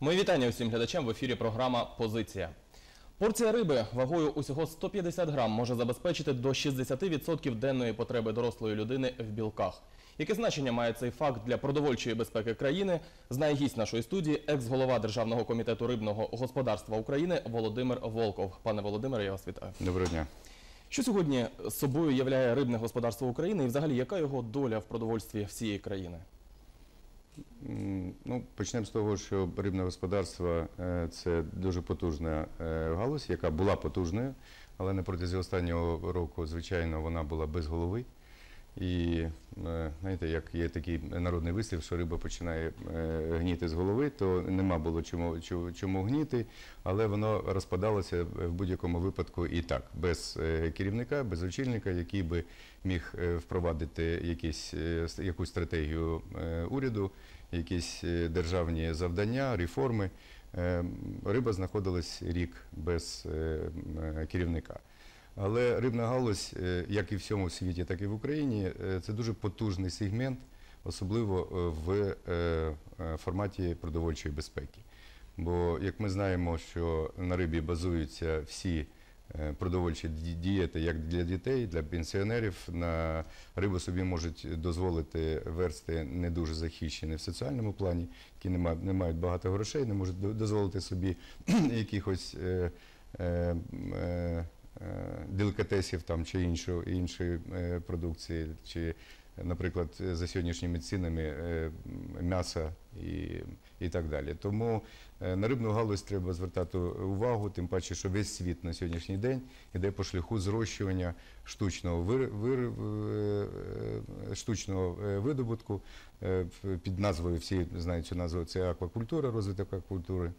Мої вітання усім глядачам в ефірі програма Позиція. Порція риби вагою усього 150 грам може забезпечити до 60% денної потреби дорослої людини в білках. Яке значення має цей факт для продовольчої безпеки країни, знає гість нашої студії, екс-голова Державного комітету рибного господарства України Володимир Волков. Пане Володимире, я вас вітаю. Доброго дня. Що сьогодні собою являє рибне господарство України і взагалі яка його доля в продовольстві всієї країни? Ну, почнемо з того, що рибне господарство е, це дуже потужна е, галузь, яка була потужною, але на протязі останнього року, звичайно, вона була без голови. І е, знаєте, як є такий народний вислів, що риба починає е, гніти з голови, то нема було чому, чому, гніти, але воно розпадалося в будь-якому випадку і так, без е, керівника, без очільника, який би міг впровадити якісь, якусь стратегію уряду, якісь державні завдання, реформи. Риба знаходилась рік без керівника. Але рибна галузь, е, як і в всьому світі, так і в Україні, е, це дуже потужний сегмент, особливо е, в форматі продовольчої безпеки. Бо, як ми знаємо, що на рибі базуються всі продовольчі дієти як для дітей, для пенсіонерів. На рибу собі можуть дозволити версти не дуже захищені в соціальному плані, які не мають, багато грошей, не можуть дозволити собі якихось. Делікатесів там чи іншої, іншої е, продукції, чи, наприклад, за сьогоднішніми цінами е, м'яса і, і так далі. Тому е, на рибну галузь треба звертати увагу, тим паче, що весь світ на сьогоднішній день іде по шляху зрощування штучного вир, вир, е, е, штучного е, видобутку е, під назвою, всі знають цю назву, це аквакультура, розвиток аквакультури.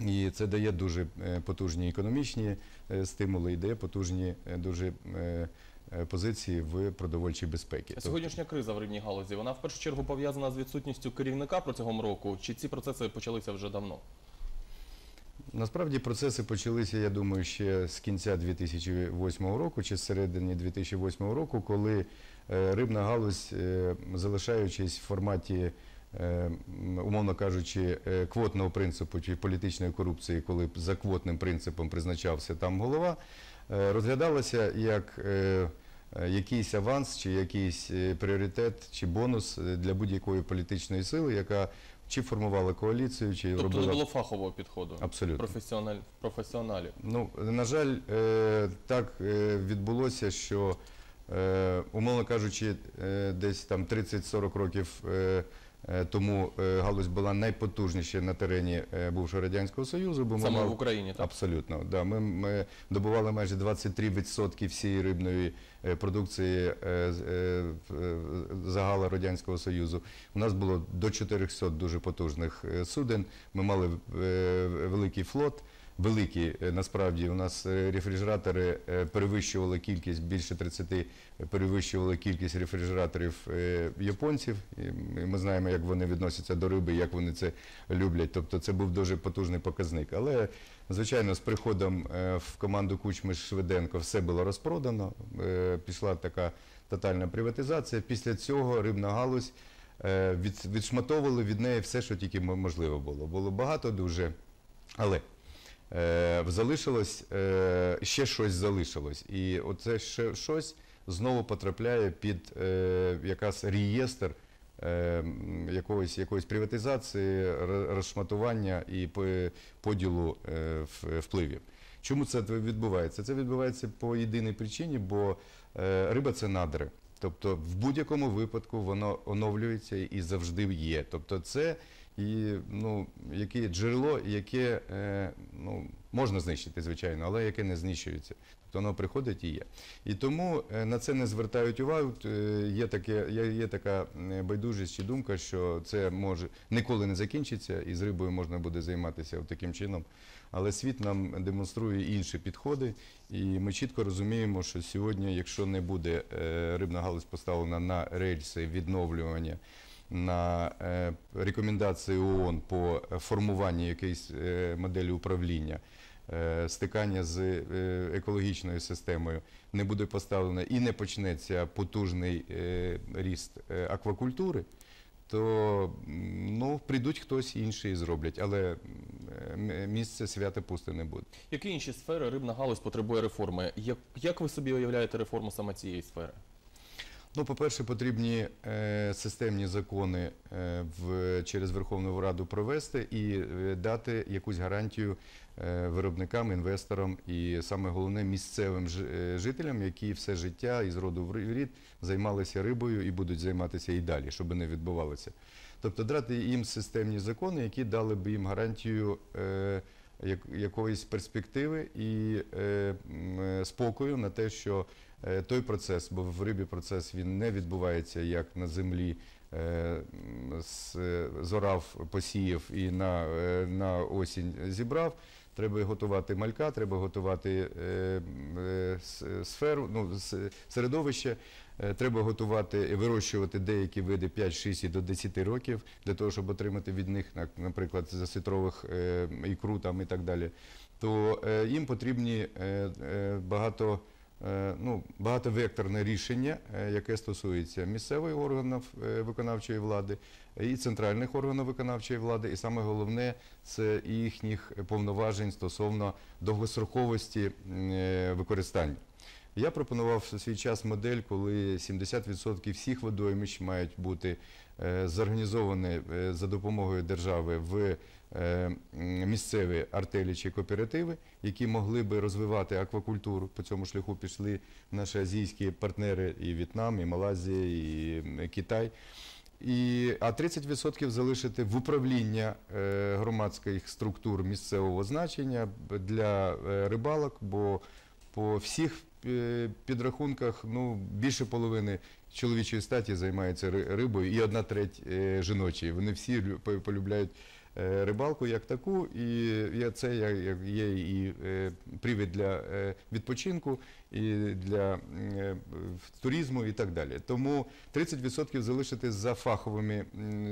І це дає дуже е, потужні економічні е, стимули, і дає потужні е, дуже позиції в продовольчій безпеці. Сьогоднішня криза в рибній галузі, вона в першу чергу пов'язана з відсутністю керівника протягом року, чи ці процеси почалися вже давно? Насправді процеси почалися, я думаю, ще з кінця 2008 року чи з середини 2008 року, коли рибна галузь, залишаючись в форматі, умовно кажучи, е, квотного принципу чи політичної корупції, коли за квотним принципом призначався там голова, е, розглядалася як е, е, якийсь аванс, чи якийсь е, пріоритет, чи бонус е, для будь-якої політичної сили, яка чи формувала коаліцію, чи Тобто робила не було фахового підходу абсолютно. професіональ... професіоналів. Ну, на жаль, е, так е, відбулося, що, е, умовно кажучи, е, десь там 30-40 років е, е, тому е, галузь була найпотужніша на терені е, бувшого Радянського Союзу. Бо Саме мав- в Україні, так? Абсолютно, да. Ми, ми добували майже 23% всієї рибної е, продукції е, е, е, загала Радянського Союзу. У нас було до 400 дуже потужних е, суден. Ми мали е, великий флот. Великі е, насправді у нас е, рефрижератори е, перевищували кількість більше 30 перевищували кількість рефрижераторів японців. І Ми знаємо, як вони відносяться до риби, як вони це люблять. Тобто це був дуже потужний показник. Але звичайно, з приходом в команду Кучми Швиденко все було розпродано. Пішла така тотальна приватизація. Після цього рибна галузь від, відшматовували від неї все, що тільки можливо було. Було багато дуже. Але залишилось, е, ще щось залишилось. І оце ще щось знову потрапляє під е, якась реєстр е, м, якоїсь, приватизації, розшматування і по- поділу е, впливів. Чому це відбувається? Це відбувається по єдиній причині, бо е, риба це надри. Тобто в будь-якому випадку воно оновлюється і завжди є. Тобто це і ну, яке джерело, яке е, ну, можна знищити, звичайно, але яке не знищується. Тобто воно приходить і є. І тому е, на це не звертають увагу. Е, Є, таке, є, така байдужість чи думка, що це може ніколи не закінчиться, і з рибою можна буде займатися таким чином. Але світ нам демонструє інші підходи, і ми чітко розуміємо, що сьогодні, якщо не буде рибна галузь поставлена на рельси відновлювання, на е, рекомендації ООН по формуванню якоїсь е, моделі управління, е, стикання з екологічною системою не буде поставлено і не почнеться потужний ріст аквакультури, то ну, прийдуть хтось інший і зроблять, але місце святе пусте не буде. Які інші сфери рибна галузь потребує реформи? Як, як ви собі уявляєте реформу саме цієї сфери? Ну, по-перше, потрібні е, системні закони е, в, через Верховну Раду провести і е, дати якусь гарантію е, виробникам, інвесторам і саме головне місцевим ж- е, жителям, які все життя із роду в рід займалися рибою і будуть займатися і далі, щоб не відбувалося. Тобто дати їм системні закони, які дали б їм гарантію е, як- якоїсь перспективи і е, е, спокою на те, що той процес, бо в рибі процес він не відбувається як на землі. е, е, Зорав, посіяв і на, е, на осінь зібрав. Треба готувати малька, треба готувати е, е, сферу, ну, середовище. Е, Треба готувати вирощувати деякі види 5, 6 і до 10 років для того, щоб отримати від них, на- наприклад, засвітрових е, ікру там і так далі. То е, їм потрібні е, е, багато. Е, Ну, багатовекторне рішення, е, яке стосується місцевих органів е, виконавчої влади і центральних органів виконавчої влади, і саме головне це їхніх повноважень стосовно довгостроковості використання. Я пропонував в свій час модель, коли 70% всіх водоймищ мають бути зорганізовані за допомогою держави в місцеві артелі чи кооперативи, які могли би розвивати аквакультуру. По цьому шляху пішли наші азійські партнери і В'єтнам, і Малайзія, і Китай. А 30% залишити в управління е, громадських структур місцевого значення для е, рибалок, бо по всіх е, підрахунках ну, більше половини чоловічої статі займається рибою і одна треть е, жіночої. Вони всі полюбляють е, рибалку як таку, і це є і е, привід для е, відпочинку, і для е, туризму і так далі. Тому 30% залишити за фаховими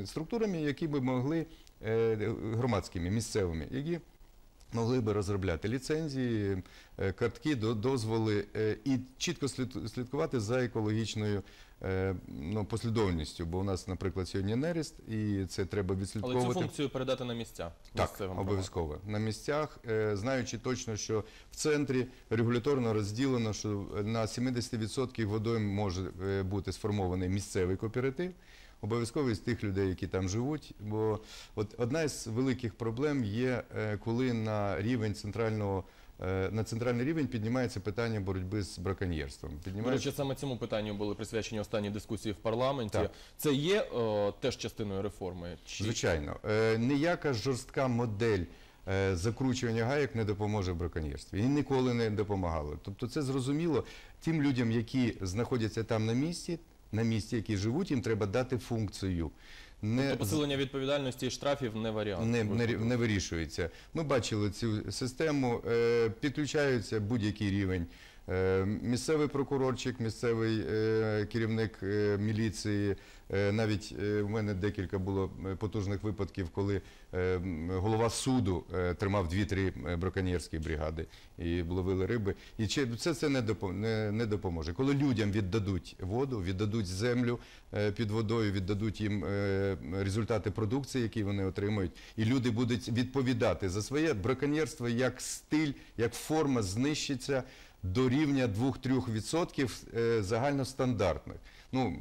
структурами, які би могли е, громадськими, місцевими, які могли би розробляти ліцензії, е, картки, дозволи е, і чітко слідкувати за екологічною е, ну, послідовністю. Бо у нас, наприклад, сьогодні нерест, і це треба Але цю функцію передати на місця Так, обов'язково. На місцях, е, знаючи точно, що в центрі регуляторно розділено, що на 70% водойм може е, бути сформований місцевий кооператив. Обов'язково із тих людей, які там живуть. Бо от одна із великих проблем є, е, коли на рівень центрального е, на центральний рівень піднімається питання боротьби з браконьєрством. До речі, саме цьому питанню були присвячені останні дискусії в парламенті. Так. Це є е, теж частиною реформи? Чи... Звичайно, Е, ніяка жорстка модель е, закручування гайок не допоможе в браконьєрстві. І ніколи не допомагало. Тобто це зрозуміло тим людям, які знаходяться там на місці, на місці, які живуть, їм треба дати функцію. Не Тобто посилення відповідальності і штрафів не варіант. не, не, не вирішується. Ми бачили цю систему, е, підключаються будь-який рівень. Е, місцевий прокурорчик, місцевий е, керівник е, міліції. Навіть в мене декілька було потужних випадків, коли голова суду тримав дві-три браконьєрські бригади і ловили риби. І це, це не, допо- не, не допоможе. Коли людям віддадуть воду, віддадуть землю під водою, віддадуть їм результати продукції, які вони отримують, і люди будуть відповідати за своє браконьєрство як стиль, як форма знищиться до рівня 2-3% е, загальностандартних. Ну,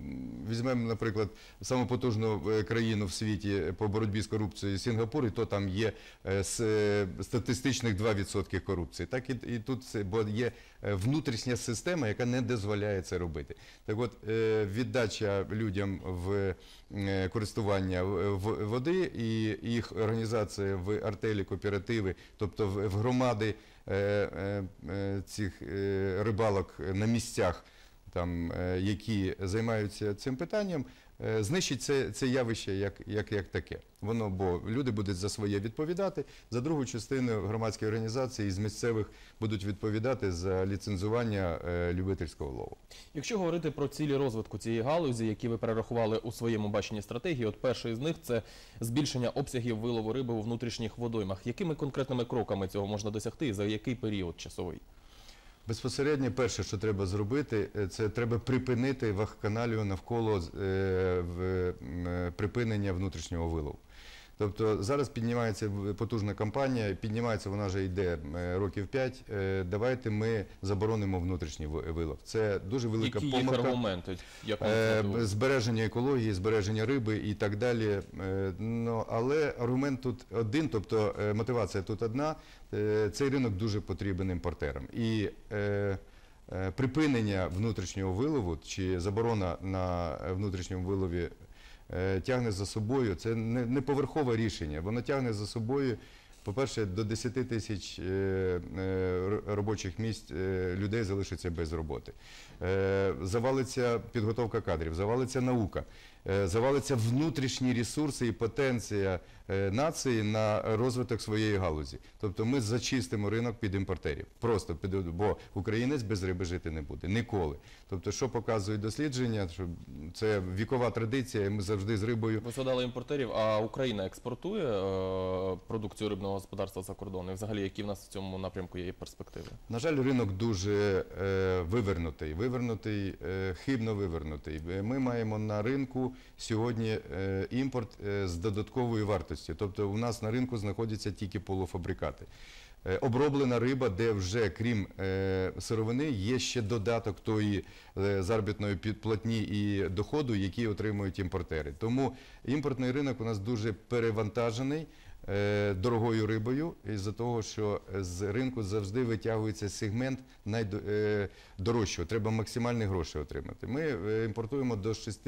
візьмемо, наприклад, саму потужну е, країну в світі по боротьбі з корупцією Сінгапур, і то там є е, с- е, статистичних 2% корупції. Так і, і тут бо є е, внутрішня система, яка не дозволяє це робити. Так от, е, віддача людям в е, користування води і їх організація в артелі, кооперативи, тобто в громади е, е, е, цих е, рибалок на місцях, там, е, які займаються цим питанням, е, знищить це, це явище як, як, як таке. Воно, бо люди будуть за своє відповідати, за другу частину громадські організації з місцевих будуть відповідати за ліцензування е, любительського лову. Якщо говорити про цілі розвитку цієї галузі, які ви перерахували у своєму баченні стратегії, от перший з них це збільшення обсягів вилову риби у внутрішніх водоймах. Якими конкретними кроками цього можна досягти і за який період часовий? Безпосередньо перше, що треба зробити, е, це треба припинити вахканалію навколо е, в- е, припинення внутрішнього вилову. Тобто зараз піднімається потужна кампанія, піднімається вона вже йде е, років 5. Давайте ми заборонимо внутрішній вилов. Це дуже велика Які помилка. аргументи? Як вони Е, збереження екології, збереження риби і так далі. Е, Ну, але аргумент тут один, тобто е, мотивація тут одна. Е, Цей ринок дуже потрібен імпортерам. І е, е, припинення внутрішнього вилову чи заборона на внутрішньому вилові е, тягне за собою, це не, поверхове рішення, воно тягне за собою. По-перше, до 10 тисяч е, е, робочих місць е, людей залишиться без роботи. Е, Завалиться підготовка кадрів, завалиться наука, е, завалиться внутрішні ресурси і потенція е, нації на розвиток своєї галузі. Тобто ми зачистимо ринок під імпортерів. Просто під, бо українець без риби жити не буде ніколи. Тобто, що показують дослідження, що це вікова традиція, ми завжди з рибою Ви згадали імпортерів, а Україна експортує е, продукцію рибного господарства за кордон? І взагалі, які в нас в цьому напрямку є перспективи? На жаль, ринок дуже е, вивернутий, вивернутий, е, хибно вивернутий. Е, Ми маємо на ринку сьогодні е, імпорт е, з додатковою вартістю. Тобто у нас на ринку знаходяться тільки полуфабрикати. Е, Оброблена риба, де вже крім е, сировини є ще додаток тої е, заробітної підплатні і доходу, які отримують імпортери. Тому імпортний ринок у нас дуже перевантажений дорогою рибою, із-за того, що з ринку завжди витягується сегмент найдорожчого. Треба максимальні гроші отримати. Ми е, імпортуємо до 6,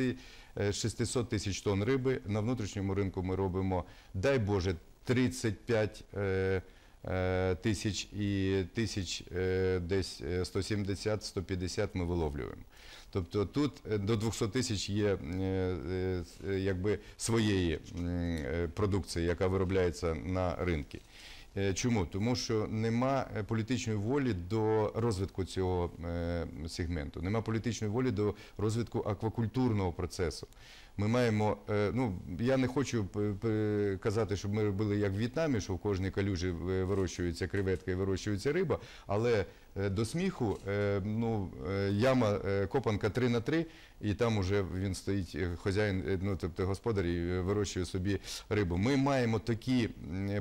е, 600 тисяч тонн риби. На внутрішньому ринку ми робимо, дай Боже, 35 е, е, тисяч і тисяч е, десь е, 170-150 ми виловлюємо. Тобто тут е, до 200 тисяч є е, е, е, якби своєї е, продукції, яка виробляється на ринку. Е, Чому? Тому що нема е, політичної волі до розвитку цього е, сегменту, нема політичної волі до розвитку аквакультурного процесу. Ми маємо, е, ну я не хочу п- п- казати, щоб ми робили як в В'єтнамі, що в кожній калюжі е, вирощується креветка і вирощується риба, але е, до сміху е, ну, е, яма е, копанка 3 на 3, і там уже він стоїть е, хазяїн, е, ну тобто господар і е, вирощує собі рибу. Ми маємо такі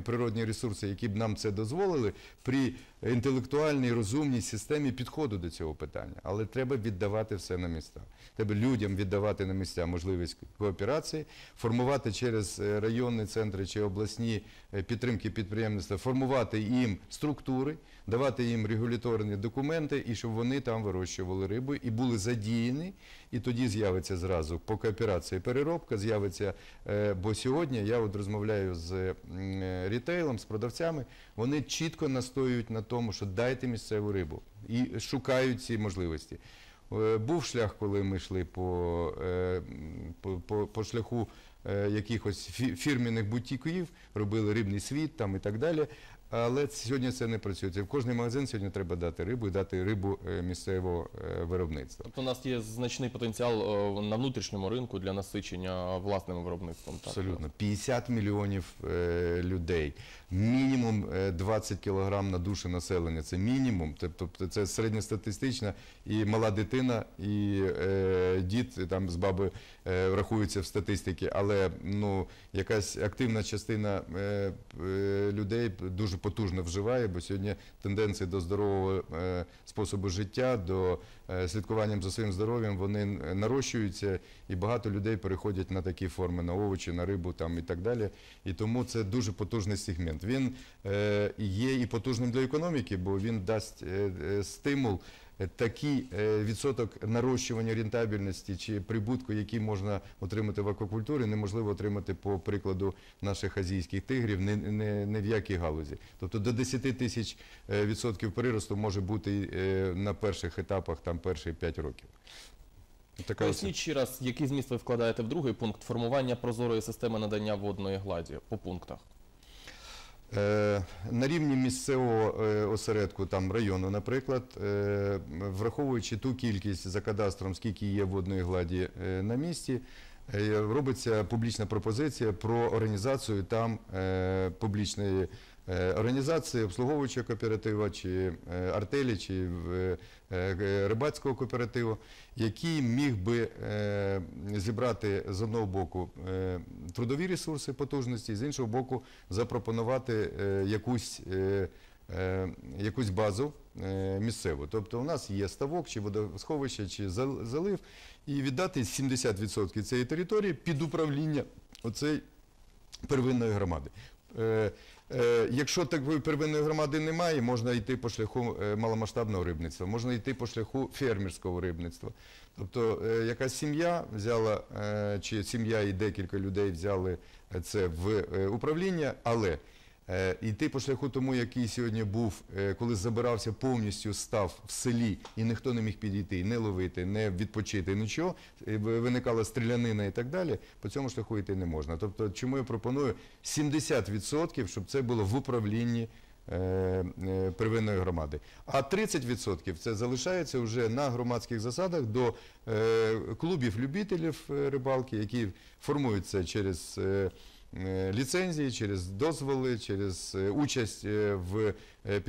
природні ресурси, які б нам це дозволили при інтелектуальній розумній системі підходу до цього питання. Але треба віддавати все на місця. Треба людям віддавати на місця можливість кооперації, формувати через е, районні центри чи обласні е, підтримки підприємництва, формувати їм структури, давати їм регуляторні документи, і щоб вони там вирощували рибу і були задіяні. І тоді з'явиться зразу по кооперації переробка, з'явиться, е, бо сьогодні я от розмовляю з рітейлом, з продавцями, вони чітко настоюють на тому, що дайте місцеву рибу і шукають ці можливості. Е, Був шлях, коли ми йшли по, е, по, по, шляху е, якихось фі- фірменних бутіків, робили рибний світ там і так далі. Але сьогодні це не працює. В кожний магазин сьогодні треба дати рибу і дати рибу місцевого виробництва. Тобто у нас є значний потенціал на внутрішньому ринку для насичення власним виробництвом. так? Абсолютно. 50 мільйонів людей, мінімум е, 20 кілограм на душу населення. Це мінімум. Це- Тобто це середньостатистична і мала дитина, і е, дід там з баби е, рахуються в статистиці, але ну, якась активна частина е, е, людей дуже потужно вживає, бо сьогодні тенденції до здорового е, способу життя, до е, слідкуванням за своїм здоров'ям, вони нарощуються, і багато людей переходять на такі форми, на овочі, на рибу там і так далі. І тому це дуже потужний сегмент. Він е, є і потужним для економіки, бо він дасть е, е, стимул. Е, Такий е, відсоток нарощування рентабельності чи прибутку, який можна отримати в аквакультурі, неможливо отримати по прикладу наших азійських тигрів не, не, не в якій галузі. Тобто до 10 тисяч е, відсотків приросту може бути на перших етапах там перші 5 років. Така Поясніть ще раз, який зміст ви вкладаєте в другий пункт формування прозорої системи надання водної гладі по пунктах. Е, На рівні місцевого е, осередку, там району, наприклад, е, враховуючи ту кількість за кадастром, скільки є водної гладі на місці, робиться публічна пропозиція про організацію там публічної організації обслуговуючого кооператива, чи е, артелі, чи е, е, рибацького кооперативу, який міг би е, зібрати з одного боку е, трудові ресурси потужності, з іншого боку, запропонувати е, якусь. е, е, якусь базу е, місцеву. Тобто у нас є ставок, чи водосховище, чи залив, і віддати 70% цієї території під управління оцей первинної громади. Е, Якщо такої первинної громади немає, можна йти по шляху е, маломасштабного рибництва, можна йти по шляху фермерського рибництва. Тобто е, якась сім'я взяла, чи сім'я і декілька людей взяли це в управління, але йти по шляху тому, який сьогодні був, е, коли забирався повністю став в селі, і ніхто не міг підійти, не ловити, не відпочити, нічого, е, виникала стрілянина і так далі, по цьому шляху йти не можна. Тобто, чому я пропоную 70%, щоб це було в управлінні е, е, первинної громади. А 30% це залишається вже на громадських засадах до е, клубів любителів е, рибалки, які формуються через е, е, ліцензії, через дозволи, через е, участь е, в е,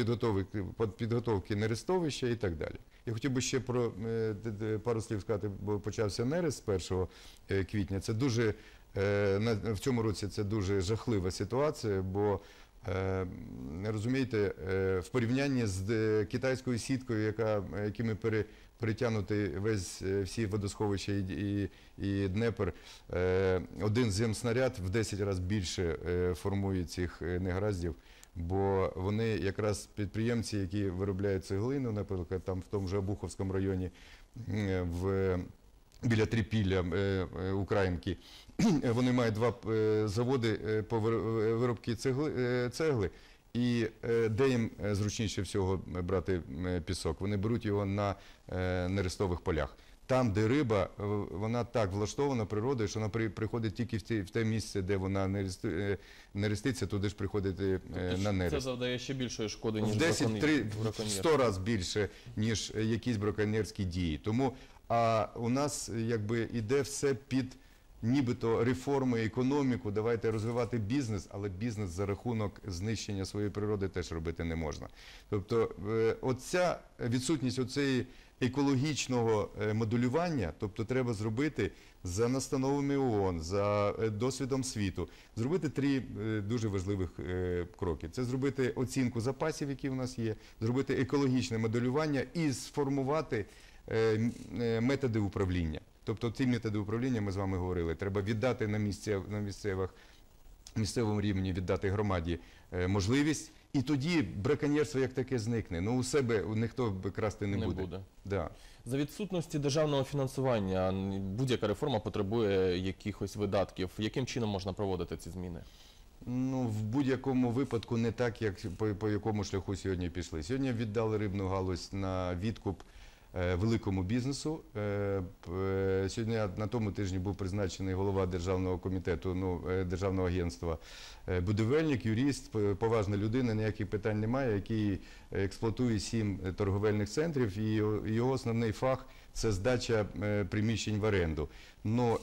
підготовці, нерестовища і так далі. Я хотів би ще про е, пару слів сказати, бо почався нерест з 1 е, квітня. Це дуже е, в цьому році це дуже жахлива ситуація, бо е, розумієте, е, в порівнянні з е, китайською сіткою, якими пере, перетягнутий весь е, всі водосховища і, і, і Днепр, е, один земснаряд в 10 разів більше е, формує цих е, негараздів. Бо вони якраз підприємці, які виробляють цеглину, наприклад, там в тому ж Обуховському районі, е, в біля Трипілля е, е, Українки. Вони мають два е, заводи по вир- виробці цегли, цегли. І де їм зручніше всього брати пісок? Вони беруть його на нерестових полях. Там, де риба, вона так влаштована природою, що вона при- приходить тільки в те, в те місце, де вона не реститься, туди ж приходить Тобто на це завдає ще більшої шкоди, ніж В 10 браконьєр- в браконьєр. 100 разів більше, ніж якісь браконьєрські дії. Тому а у нас якби іде все під нібито реформи, економіку, давайте розвивати бізнес, але бізнес за рахунок знищення своєї природи теж робити не можна. Тобто, е, оця відсутність оцеї екологічного е, моделювання, тобто треба зробити за настановами ООН, за е, досвідом світу, зробити три дуже важливих кроки. Це зробити оцінку запасів, які в нас є, зробити екологічне моделювання і сформувати методи управління. Тобто ці методи управління ми з вами говорили. Треба віддати на місцев, на місцевих місцевому рівні віддати громаді е, можливість, і тоді браконьєрство як таке зникне. Ну у себе ніхто красти не, Не буде. буде. Да. За відсутності державного фінансування будь-яка реформа потребує якихось видатків. Яким чином можна проводити ці зміни? Ну, в будь-якому випадку не так, як по, по якому шляху сьогодні пішли. Сьогодні віддали рибну галузь на відкуп е, великому бізнесу. Е, е, сьогодні на тому тижні був призначений голова державного комітету, ну, е, державного агентства, е, будівельник, юрист, поважна людина, ніяких питань немає, який експлуатує сім е, торговельних центрів, і його- основний фах це здача е, приміщень в оренду.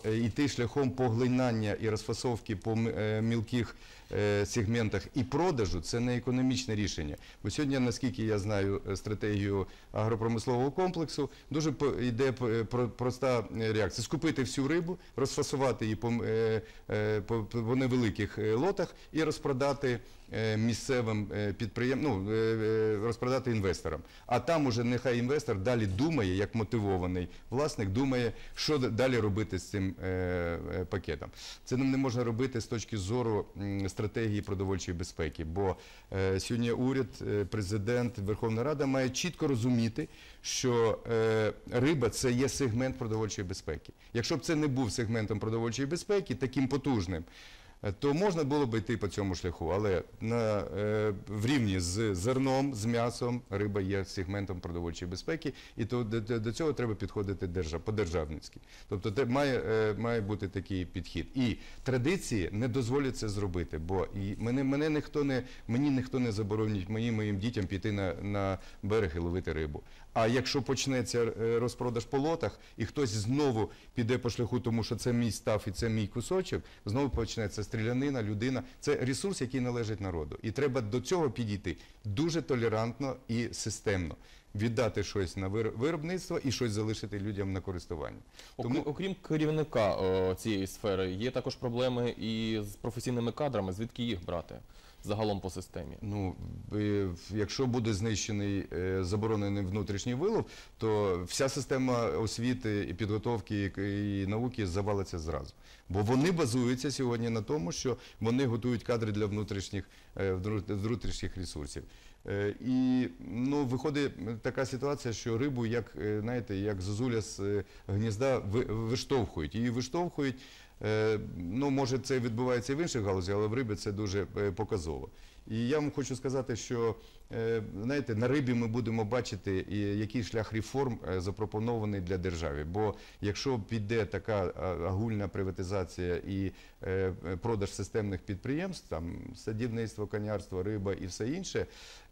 Е, йти шляхом поглинання і розфасовки по е, мілких е, сегментах і продажу це не економічне рішення. Бо сьогодні, наскільки я знаю е, стратегію агропромислового комплексу, дуже йде про- проста е, реакція: скупити всю рибу, розфасувати її по, е, е, по, невеликих е, лотах і розпродати е, місцевим підприємствам, ну, е, е, розпродати інвесторам. А там уже нехай інвестор далі думає, як мотивований власник, думає, що далі робити з цим е, е, пакетом. Це нам не можна робити з точки зору стратегії продовольчої безпеки, бо е, сьогодні уряд, е, президент, Верховна Рада має чітко розуміти, що е, риба це є сегмент продовольчої безпеки. Якщо б це не був сегментом продовольчої безпеки, таким потужним. То можна було б йти по цьому шляху, але на, е, в рівні з зерном, з м'ясом риба є сегментом продовольчої безпеки, і то до- до цього треба підходити держав, по-державницьки. Тобто те, має, е, має бути такий підхід. І традиції не дозволять це зробити, бо і мене, мене ніхто не, мені ніхто не заборонить, мені моїм дітям піти на, на берег і ловити рибу. А якщо почнеться е, розпродаж по лотах, і хтось знову піде по шляху, тому що це мій став і це мій кусочок, знову почнеться стрілянина, людина. Це ресурс, який належить народу. І треба до цього підійти дуже толерантно і системно. Віддати щось на виробництво і щось залишити людям на користування. Окрім, окрім керівника о, цієї сфери, є також проблеми і з професійними кадрами. Звідки їх брати загалом по системі? Ну, е, якщо буде знищений е, заборонений внутрішній вилов, то вся система освіти і підготовки і- науки завалиться зразу. Бо вони базуються сьогодні на тому, що вони готують кадри для внутрішніх, е, внутрішніх ресурсів. І ну, виходить така ситуація, що рибу, як, знаєте, як зозуля з гнізда виштовхують. Її виштовхують. Е, Ну, може, це відбувається і в інших галузях, але в рибі це дуже е, показово. І я вам хочу сказати, що знаєте, на рибі ми будемо бачити, який шлях реформ е, запропонований для держави. Бо якщо піде така агульна приватизація і е, е, продаж системних підприємств, там садівництво, конярство, риба і все інше,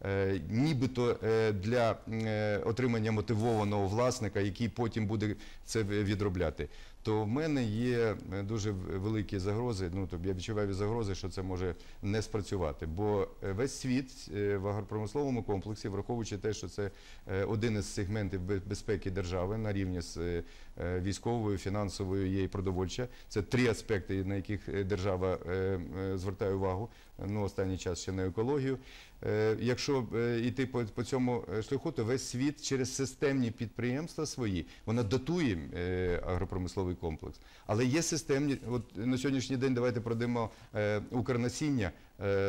е, нібито е, для е, отримання мотивованого власника, який потім буде це відробляти. То в мене є е, дуже великі загрози. Ну тобто я відчуваю загрози, що це може не спрацювати. Бо е, весь світ е, в агропромисловому комплексі, враховуючи те, що це е, один із сегментів безпеки держави на рівні з е, військовою, фінансовою є і продовольча. Це три аспекти, на яких е, держава звертає увагу. Ну останній час ще на екологію. Якщо йти по, цьому шляху, то весь світ через системні підприємства свої вона дотує е, агропромисловий комплекс. Але є системні. От на сьогоднішній день давайте продамо укрнасіння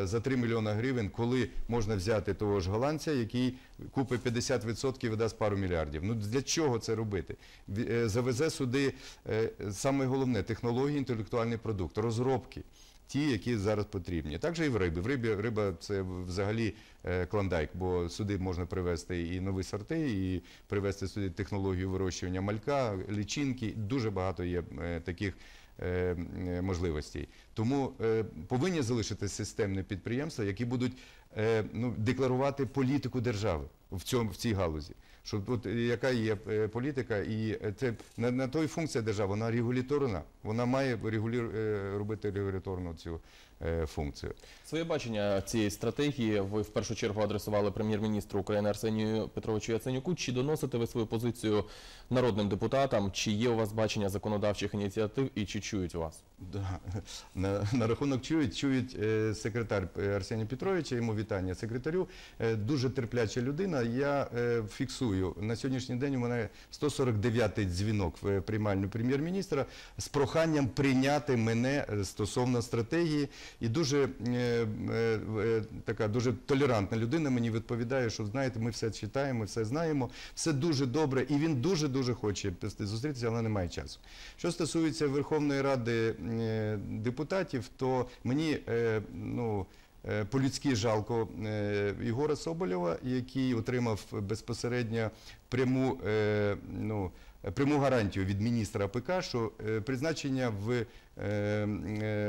за 3 мільйона гривень, коли можна взяти того ж голландця, який купить 50% і видасть пару мільярдів. Ну для чого це робити? Е, Завезе сюди е, саме головне технології, інтелектуальний продукт, розробки ті, які зараз потрібні. Так і в рибі. В рибі риба це взагалі е, клондайк, бо сюди можна привезти і нові сорти, і привезти сюди технологію вирощування малька, лічинки. Дуже багато є е, таких. Е, е, Можливостей тому е, повинні залишити системні підприємства, які будуть ну, декларувати політику держави в цьому в цій галузі. Що от яка є політика, і це на, той функція держави, вона регуляторна. Вона має регулі, робити регуляторну цю функцію. Своє бачення цієї стратегії ви в першу чергу адресували прем'єр-міністру України Арсенію Петровичу Яценюку. Чи доносите ви свою позицію народним депутатам? Чи є у вас бачення законодавчих ініціатив і чи чують вас? Да. На, на рахунок чують, чують е, секретар е, Арсенія Петровича, йому вітання секретарю. Е, дуже терпляча людина. Я е, фіксую на сьогоднішній день у мене 149-й дзвінок в е, приймальню прем'єр-міністра з проханням прийняти мене е, стосовно стратегії. І дуже е, е, е, така дуже толерантна людина мені відповідає, що знаєте, ми все читаємо, все знаємо, все дуже добре, і він дуже дуже хоче зустрітися, але немає часу. Що стосується Верховної Ради депутатів, то мені ну. По-людськи жалко Ігора Соболєва, який отримав безпосередньо пряму, ну, пряму гарантію від міністра АПК, що призначення в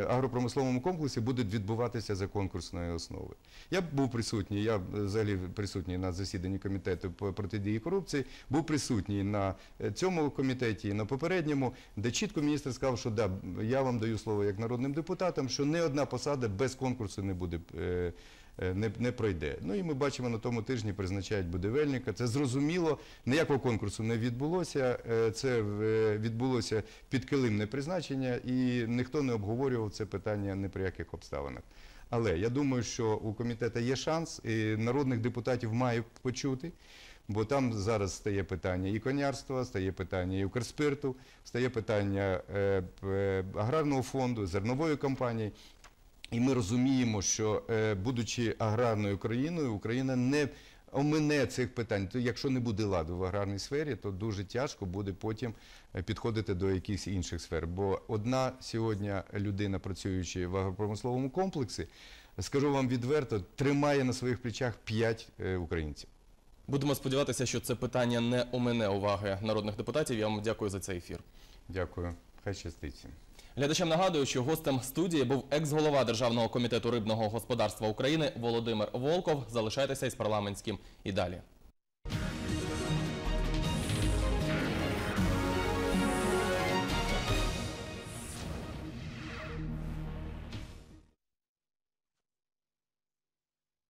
агропромисловому комплексі будуть відбуватися за конкурсної основи. Я був присутній, я взагалі присутній на засіданні комітету по протидії корупції, був присутній на е, цьому комітеті і на попередньому, де чітко міністр сказав, що да, я вам даю слово як народним депутатам, що не одна посада без конкурсу не буде. Е, Не, не пройде. Ну і ми бачимо на тому тижні призначають будівельника. Це зрозуміло, ніякого конкурсу не відбулося. Е, Це е, відбулося підкилимне призначення, і ніхто не обговорював це питання ні при яких обставинах. Але я думаю, що у комітету є шанс, і народних депутатів має почути. Бо там зараз стає питання і конярства, стає питання і Укрспирту, стає питання аграрного фонду, зернової компанії. І ми розуміємо, що е, будучи аграрною країною, Україна не омине цих питань. То якщо не буде ладу в аграрній сфері, то дуже тяжко буде потім е, підходити до якихось інших сфер. Бо одна сьогодні людина, працюючи в агропромисловому комплексі, скажу вам відверто, тримає на своїх плечах п'ять е, українців. Будемо сподіватися, що це питання не омине уваги народних депутатів. Я вам дякую за цей ефір. Дякую. Хай щастить. Глядачам нагадую, що гостем студії був екс-голова Державного комітету рибного господарства України Володимир Волков. Залишайтеся із парламентським і далі.